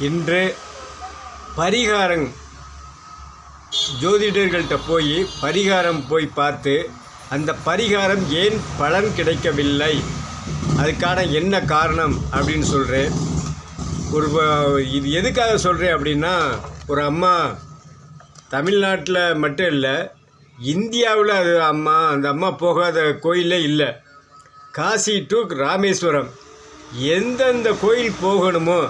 இன்று பரிகாரம் ஜோதிடர்கள்ட்ட போய் பரிகாரம் போய் பார்த்து அந்த பரிகாரம் ஏன் பலன் கிடைக்கவில்லை? அதுக்கான என்ன காரணம் அப்படின்னு சொல்கிறேன் ஒரு இது எதுக்காக சொல்கிறேன் அப்படின்னா ஒரு அம்மா தமிழ்நாட்டில் மட்டும் இல்லை இந்தியாவில் அது அம்மா அந்த அம்மா போகாத கோயிலே இல்லை. காசி டு ராமேஸ்வரம். எந்தெந்த கோயில் போகணுமோ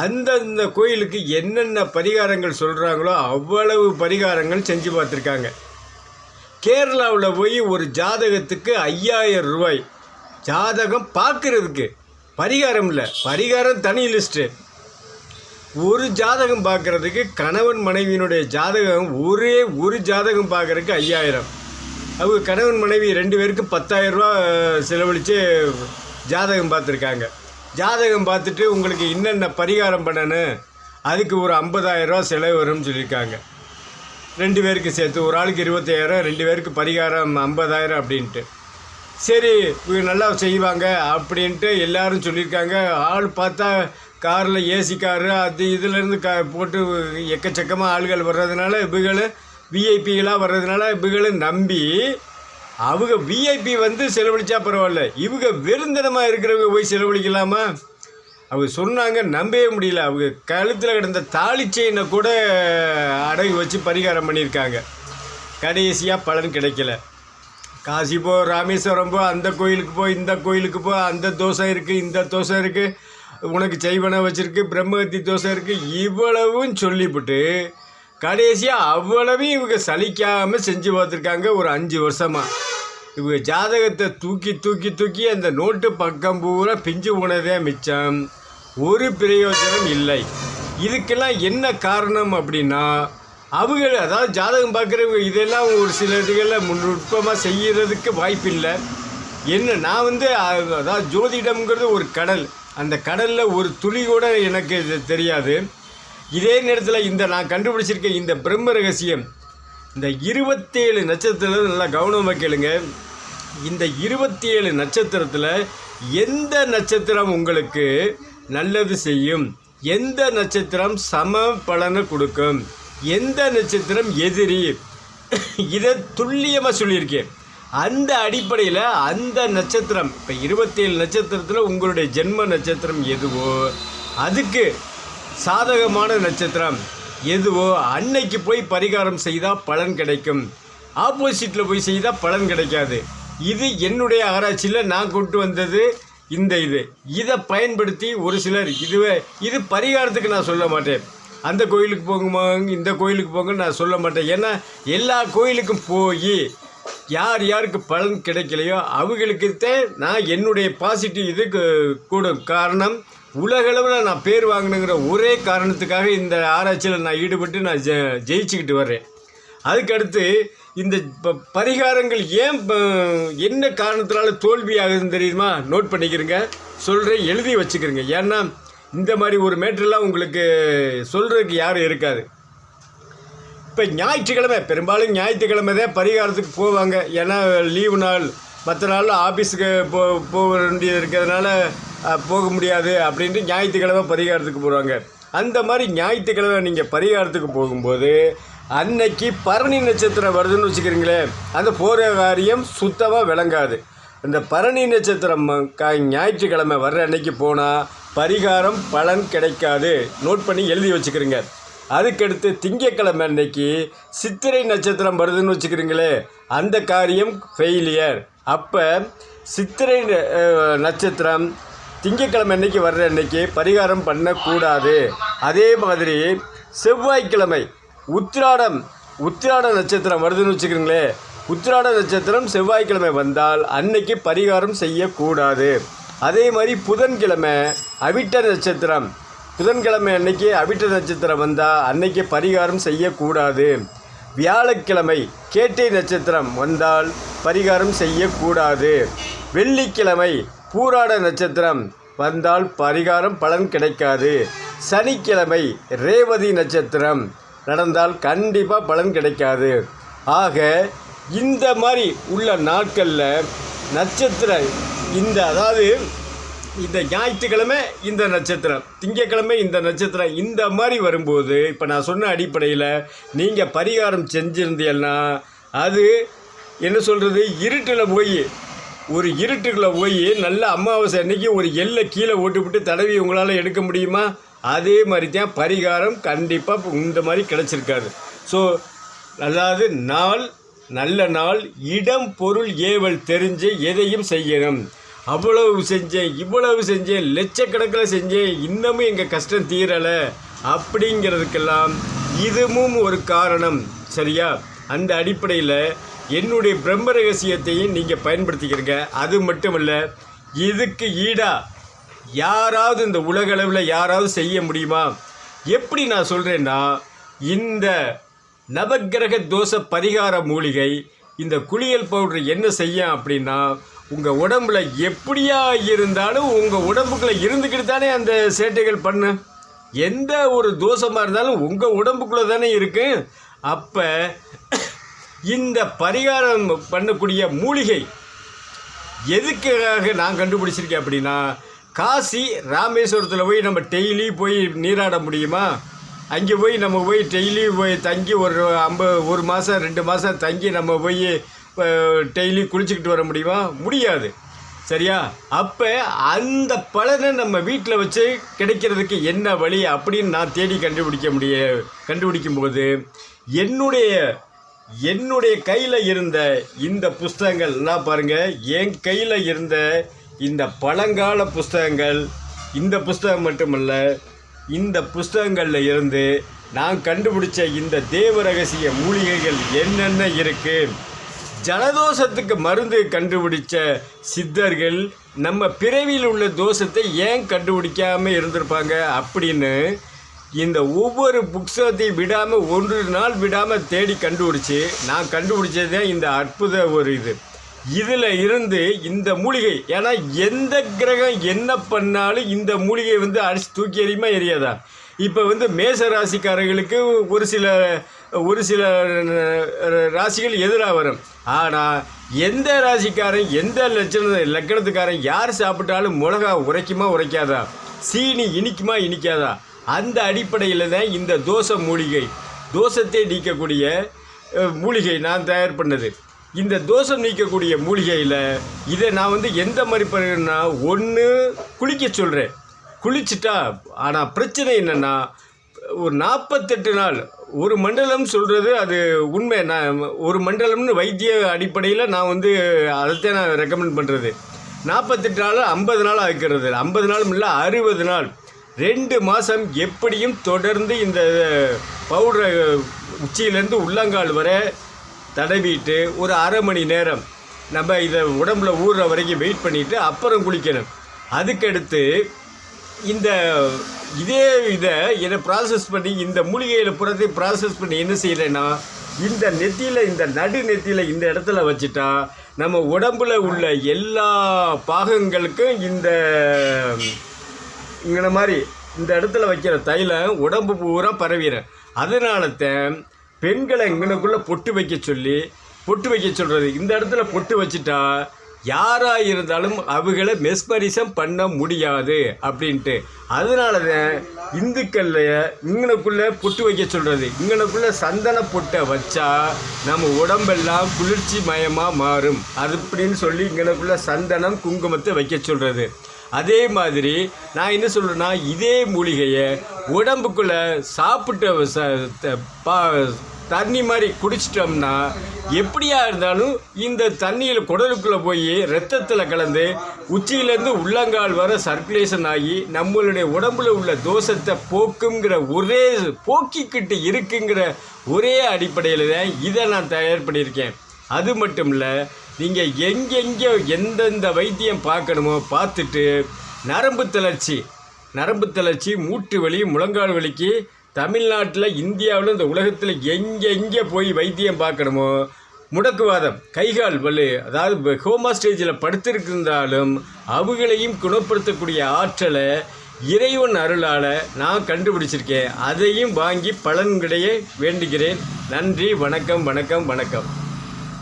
அந்தந்த கோயிலுக்கு என்னென்ன பரிகாரங்கள் சொல்கிறாங்களோ அவ்வளவு பரிகாரங்கள் செஞ்சு பார்த்துருக்காங்க. கேரளாவில் போய் ஒரு ஜாதகத்துக்கு ஐயாயிரம் ரூபாய். ஜாதகம் பார்க்குறதுக்கு பரிகாரம் இல்லை. பரிகாரம் தனி லிஸ்ட்டு ஒரு ஜாதகம் பார்க்குறதுக்கு கணவன் மனைவியினுடைய ஜாதகம் ஒரே ஒரு ஜாதகம் பார்க்குறதுக்கு ஐயாயிரம். அவங்க கணவன் மனைவி ரெண்டு பேருக்கு பத்தாயிரம் ரூபா செலவழித்து ஜாதகம் பார்த்துருக்காங்க. ஜாதகம் பார்த்துட்டு உங்களுக்கு என்னென்ன பரிகாரம் பண்ணணும்? அதுக்கு ஒரு 50000 ரூபா செலவு வரும்னு சொல்லியிருக்காங்க. ரெண்டு பேருக்கு சேர்த்து ஒரு ஆளுக்கு இருபத்தாயிரம் ரெண்டு பேருக்கு பரிகாரம் ஐம்பதாயிரம் அப்படின்ட்டு. சரி இவங்க நல்லா செய்வாங்க அப்படின்ட்டு எல்லாரும் சொல்லியிருக்காங்க. ஆள் பார்த்தா காரில் ஏசி காரு அது இதுலேருந்து கா போட்டு எக்கச்சக்கமாக ஆள்கள் வர்றதுனால இவங்களும் விஐபிகளாக வர்றதுனால இவங்களும் நம்பி அவங்க விஐபி வந்து செலவழிச்சா பரவாயில்ல. இவங்க விருந்தினமாக இருக்கிறவங்க போய் செலவழிக்கலாமா? அவங்க சொன்னாங்க நம்பவே முடியல. அவங்க கழுத்தில் கிடந்த தாலி செயினை கூட அடகு வச்சு பரிகாரம் பண்ணியிருக்காங்க. கடைசியாக பலன் கிடைக்கல. காசி போ ராமேஸ்வரம் போ அந்த கோயிலுக்கு போ இந்த கோயிலுக்கு போ அந்த தோசை இருக்குது இந்த தோசை இருக்குது உனக்கு செய்வனை வச்சுருக்கு பிரம்மகத்தி தோசை இருக்குது இவ்வளவும் சொல்லிவிட்டு கடைசியாக அவ்வளவையும் இவங்க சலிக்காமல் செஞ்சு பார்த்துருக்காங்க ஒரு அஞ்சு வருஷமாக இவங்க ஜாதகத்தை தூக்கி தூக்கி தூக்கி அந்த நோட்டு பக்கம் பூரா பிஞ்சு போனதே மிச்சம். ஒரு பிரயோஜனம் இல்லை. இதுக்கெல்லாம் என்ன காரணம் அப்படின்னா அவங்க அதாவது ஜாதகம் பார்க்குறவங்க இதெல்லாம் ஒரு சில இதுகளில் முன்னுட்பமாக செய்கிறதுக்கு வாய்ப்பில்லை. என்ன நான் வந்து அதாவது ஜோதிடம்ங்கிறது ஒரு கடல். அந்த கடலில் ஒரு துளி கூட எனக்கு இது தெரியாது. இதே நேரத்தில் இந்த நான் கண்டுபிடிச்சிருக்க இந்த பிரம்ம ரகசியம் இந்த இருபத்தேழு நட்சத்திரம் நல்லா கவனமாக கேளுங்க. இந்த இருபத்தி ஏழு நட்சத்திரத்தில் எந்த நட்சத்திரம் உங்களுக்கு நல்லது செய்யும்? எந்த நட்சத்திரம் சம பலனை கொடுக்கும்? எந்த நட்சத்திரம் எதிரி? இதை துல்லியமாக சொல்லியிருக்கேன். அந்த அடிப்படையில் அந்த நட்சத்திரம் இப்போ இருபத்தேழு நட்சத்திரத்தில் உங்களுடைய ஜென்ம நட்சத்திரம் எதுவோ அதுக்கு சாதகமான நட்சத்திரம். எதுவோ அன்னைக்கு போய் பரிகாரம் செய்தால் பலன் கிடைக்கும். ஆப்போசிட்டில் போய் செய்தால் பலன் கிடைக்காது. இது என்னுடைய ஆராய்ச்சியில் நான் கொண்டு வந்தது இந்த இது. இதை பயன்படுத்தி ஒரு சிலர் இதுவே இது பரிகாரத்துக்கு நான் சொல்ல மாட்டேன். அந்த கோயிலுக்கு போங்க இந்த கோயிலுக்கு போங்க நான் சொல்ல மாட்டேன். ஏன்னா எல்லா கோயிலுக்கும் போய் யார் யாருக்கு பலன் கிடைக்கலையோ அவங்களுக்குத்தே நான் என்னுடைய பாசிட்டிவ் இதுக்கு கூடும் காரணம் உலகளவில் நான் பேர் வாங்கணுங்கிற ஒரே காரணத்துக்காக இந்த ஆராய்ச்சியில் நான் ஈடுபட்டு நான் ஜெ ஜெயிச்சுக்கிட்டு வர்றேன். அதுக்கடுத்து இந்த ப- பரிகாரங்கள் ஏன் என்ன காரணத்தினால தோல்வி ஆகுதுன்னு தெரியுமா? நோட் பண்ணிக்கிறேங்க. சொல்கிறேன் எழுதி வச்சுக்கிறேங்க. ஏன்னா இந்த மாதிரி ஒரு மேட்டர்லாம் உங்களுக்கு சொல்கிறதுக்கு யாரும் இருக்காது. இப்போ ஞாயிற்றுக்கிழமை பெரும்பாலும் ஞாயிற்றுக்கிழமை தான் பரிகாரத்துக்கு போவாங்க. ஏன்னா லீவு நாள் மற்ற நாளில் ஆஃபீஸுக்கு போ போக வேண்டியது இருக்கிறதுனால போக முடியாது அப்படின்ட்டு ஞாயிற்றுக்கிழமை பரிகாரத்துக்கு போகிறாங்க அந்த மாதிரி ஞாயிற்றுக்கிழமை நீங்கள் பரிகாரத்துக்கு போகும்போது அன்னைக்கு பரணி நட்சத்திரம் வருதுன்னு வச்சுக்கிறீங்களேன் அந்த போகிற காரியம் சுத்தமாக விளங்காது. அந்த பரணி நட்சத்திரம் கா- ஞாயிற்றுக்கிழமை வர்ற அன்னைக்கு போனால் பரிகாரம் பலன் கிடைக்காது. நோட் பண்ணி எழுதி வச்சுக்கிறீங்க. அதுக்கடுத்து திங்கக்கிழமை அன்னைக்கு சித்திரை நட்சத்திரம் வருதுன்னு வச்சுக்கிறீங்களே அந்த காரியம் ஃபெயிலியர் அப்போ சித்திரை நட்சத்திரம் திங்கக்கிழமை அன்னைக்கு வர்ற அன்னைக்கு பரிகாரம் பண்ணக்கூடாது. அதே மாதிரி செவ்வாய்க்கிழமை உத்திராடம் உத்திராட நட்சத்திரம் வருதுன்னு வச்சுக்கிறீங்களே உத்திராட நட்சத்திரம் செவ்வாய்க்கிழமை வந்தால் அன்னைக்கு பரிகாரம் செய்யக்கூடாது. அதே மாதிரி புதன்கிழமை அவிட்ட நட்சத்திரம் புதன்கிழமை அன்னைக்கு அவிட்ட நட்சத்திரம் வந்தால் அன்னைக்கு பரிகாரம் செய்யக்கூடாது. வியாழக்கிழமை கேட்டை நட்சத்திரம் வந்தால் பரிகாரம் செய்யக்கூடாது. வெள்ளிக்கிழமை பூராட நட்சத்திரம் வந்தால் பரிகாரம் பலன் கிடைக்காது. சனிக்கிழமை ரேவதி நட்சத்திரம் நடந்தால் கண்டிப்பாக பலன் கிடைக்காது. ஆக இந்த மாதிரி உள்ள நாட்களில் நட்சத்திர இந்த அதாவது இந்த ஞாயிற்றுக்கிழமை இந்த நட்சத்திரம் திங்கக்கிழமை இந்த நட்சத்திரம் இந்த மாதிரி வரும்போது இப்போ நான் சொன்ன அடிப்படையில் நீங்கள் பரிகாரம் செஞ்சுருந்தீங்கன்னா அது என்ன சொல்கிறது இருட்டில் போய் ஒரு இருட்டுக்குள்ளே போய் நல்ல அமாவாசை அன்னைக்கு ஒரு எல்லை கீழே ஓட்டுவிட்டு தடவி உங்களால் எடுக்க முடியுமா? அதே மாதிரி தான் பரிகாரம் கண்டிப்பாக இந்த மாதிரி கிடச்சிருக்காது. ஸோ அதாவது நாள் நல்ல நாள் இடம் பொருள் ஏவல் தெரிஞ்சு எதையும் செய்யணும். அவ்வளவு செஞ்சேன் இவ்வளவு செஞ்சேன் லட்சக்கணக்கில் செஞ்சேன் இன்னமும் எங்கள் கஷ்டம் தீரலை அப்படிங்கிறதுக்கெல்லாம் இதுவும் ஒரு காரணம். சரியா? அந்த அடிப்படையில் என்னுடைய பிரம்ம ரகசியத்தையும் நீங்கள் பயன்படுத்திக்கிறீங்க. அது மட்டும் இல்லை இதுக்கு ஈடாக யாராவது இந்த உலகளவில் யாராவது செய்ய முடியுமா? எப்படி நான் சொல்கிறேன்னா இந்த நவக்கிரக தோஷ பரிகார மூலிகை இந்த குளியல் பவுடர் என்ன செய்யும் அப்படின்னா உங்கள் உடம்புல எப்படியா இருந்தாலும் உங்கள் உடம்புக்குள்ளே இருந்துக்கிட்டு தானே அந்த சேட்டைகள் பண்ணு. எந்த ஒரு தோஷமாக இருந்தாலும் உங்கள் உடம்புக்குள்ளே தானே இருக்கு. அப்போ இந்த பரிகாரம் பண்ணக்கூடிய மூலிகை எதுக்காக நான் கண்டுபிடிச்சிருக்கேன் அப்படின்னா காசி ராமேஸ்வரத்தில் போய் நம்ம டெய்லி போய் நீராட முடியுமா? அங்கே போய் நம்ம போய் டெய்லி போய் தங்கி ஒரு ஐம்பது ஒரு மாதம் ரெண்டு மாதம் தங்கி நம்ம போய் டெய்லி குளிச்சுக்கிட்டு வர முடியுமா? முடியாது. சரியா? அப்போ அந்த பலனை நம்ம வீட்டில் வச்சு கிடைக்கிறதுக்கு என்ன வழி அப்படின்னு நான் தேடி கண்டுபிடிக்க முடிய கண்டுபிடிக்கும் போது என்னுடைய என்னுடைய கையில் இருந்த இந்த புஸ்தகங்கள் நான் பாருங்கள் என் கையில் இருந்த இந்த பழங்கால புஸ்தகங்கள் இந்த புஸ்தகம் மட்டுமல்ல இந்த புஸ்தகங்களில் இருந்து நான் கண்டுபிடிச்ச இந்த தேவ ரகசிய மூலிகைகள் என்னென்ன இருக்குது ஜலதோஷத்துக்கு மருந்து கண்டுபிடிச்ச சித்தர்கள் நம்ம பிறவியில் உள்ள தோஷத்தை ஏன் கண்டுபிடிக்காமல் இருந்திருப்பாங்க அப்படின்னு இந்த ஒவ்வொரு புக்ஸத்தையும் விடாமல் ஒன்று நாள் விடாமல் தேடி கண்டுபிடிச்சி நான் கண்டுபிடிச்சது தான் இந்த அற்புத ஒரு இது. இதில் இருந்து இந்த மூலிகை ஏன்னா எந்த கிரகம் என்ன பண்ணாலும் இந்த மூலிகை வந்து அடிச்சு தூக்கி எறியுமா எரியாதா இப்போ வந்து மேச ராசிக்காரர்களுக்கு ஒரு சில ஒரு சில ராசிகள் எதிராக வரும். ஆனால் எந்த ராசிக்காரன் எந்த லட்சண லக்கணத்துக்காரன் யார் சாப்பிட்டாலும் மிளகா உரைக்குமா உரைக்காதா? சீனி இனிக்குமா இனிக்காதா? அந்த அடிப்படையில் தான் இந்த தோசை மூலிகை தோசத்தை நீக்கக்கூடிய மூலிகை நான் தயார் பண்ணது. இந்த தோஷம் நீக்கக்கூடிய மூலிகையில் இதை நான் வந்து எந்த மாதிரி பண்ணுறேன்னா ஒன்று குளிக்க சொல்கிறேன் குளிச்சுட்டா ஆனால் பிரச்சனை என்னென்னா ஒரு நாற்பத்தெட்டு நாள் ஒரு மண்டலம் சொல்கிறது அது உண்மை. நான் ஒரு மண்டலம்னு வைத்திய அடிப்படையில் நான் வந்து அதைத்தான் நான் ரெக்கமெண்ட் பண்ணுறது நாற்பத்தெட்டு நாள் ஐம்பது நாள் ஆக்கிறது. ஐம்பது நாளும் இல்லை அறுபது நாள். ரெண்டு மாதம் எப்படியும் தொடர்ந்து இந்த பவுடரை உச்சியிலேருந்து உள்ளங்கால் வரை தடவிட்டு ஒரு அரை மணி நேரம் நம்ம இதை உடம்புல ஊறுற வரைக்கும் வெயிட் பண்ணிவிட்டு அப்புறம் குளிக்கணும். அதுக்கடுத்து இந்த இதே இதை என்னை ப்ராசஸ் பண்ணி இந்த மூலிகையில் புறத்தை ப்ராசஸ் பண்ணி என்ன செய்கிறேன்னா இந்த நெத்தியில் இந்த நடு நெத்தியில் இந்த இடத்துல வச்சுட்டா நம்ம உடம்புல உள்ள எல்லா பாகங்களுக்கும் இந்த இங்கே மாதிரி இந்த இடத்துல வைக்கிற தைலம் உடம்பு பூரா பரவிடும் அதனால தான் பெண்களை இங்கனக்குள்ளே பொட்டு வைக்க சொல்லி பொட்டு வைக்க சொல்கிறது இந்த இடத்துல பொட்டு வச்சுட்டா யாராக இருந்தாலும் அவங்கள மெஸ்மரிசம் பண்ண முடியாது அப்படின்ட்டு. அதனால தான் இந்துக்களில் இங்கனக்குள்ளே பொட்டு வைக்க சொல்கிறது இங்கனக்குள்ளே சந்தன பொட்டை வச்சா நம்ம உடம்பெல்லாம் குளிர்ச்சி மயமாக மாறும். அது அப்படின்னு சொல்லி இங்கனக்குள்ளே சந்தனம் குங்குமத்தை வைக்க சொல்கிறது அதே மாதிரி நான் என்ன சொல்கிறேன்னா இதே மூலிகையை உடம்புக்குள்ளே சாப்பிட்ட பா தண்ணி மாதிரி குடிச்சிட்டோம்னா எப்படியா இருந்தாலும் இந்த தண்ணியில் குடலுக்குள்ளே போய் ரத்தத்தில் கலந்து உச்சியிலேருந்து உள்ளங்கால் வர சர்க்குலேஷன் ஆகி நம்மளுடைய உடம்புல உள்ள தோஷத்தை போக்குங்கிற ஒரே போக்கிக்கிட்டு இருக்குங்கிற ஒரே அடிப்படையில் தான் இதை நான் தயார் பண்ணியிருக்கேன். அது மட்டும் இல்லை நீங்கள் எங்கெங்கே எந்தெந்த வைத்தியம் பார்க்கணுமோ பார்த்துட்டு நரம்பு தளர்ச்சி நரம்பு தளர்ச்சி மூட்டு வலி முழங்கால் வலிக்கு தமிழ்நாட்டில் இந்தியாவில் இந்த உலகத்தில் எங்கெங்கே போய் வைத்தியம் பார்க்கணுமோ முடக்குவாதம் கைகால் வலு அதாவது ஹோமா ஸ்டேஜில் படுத்திருக்கின்றாலும் அவங்களையும் குணப்படுத்தக்கூடிய ஆற்றலை இறைவன் அருளால் நான் கண்டுபிடிச்சிருக்கேன். அதையும் வாங்கி பலன்களையே வேண்டுகிறேன். நன்றி வணக்கம் வணக்கம் வணக்கம்.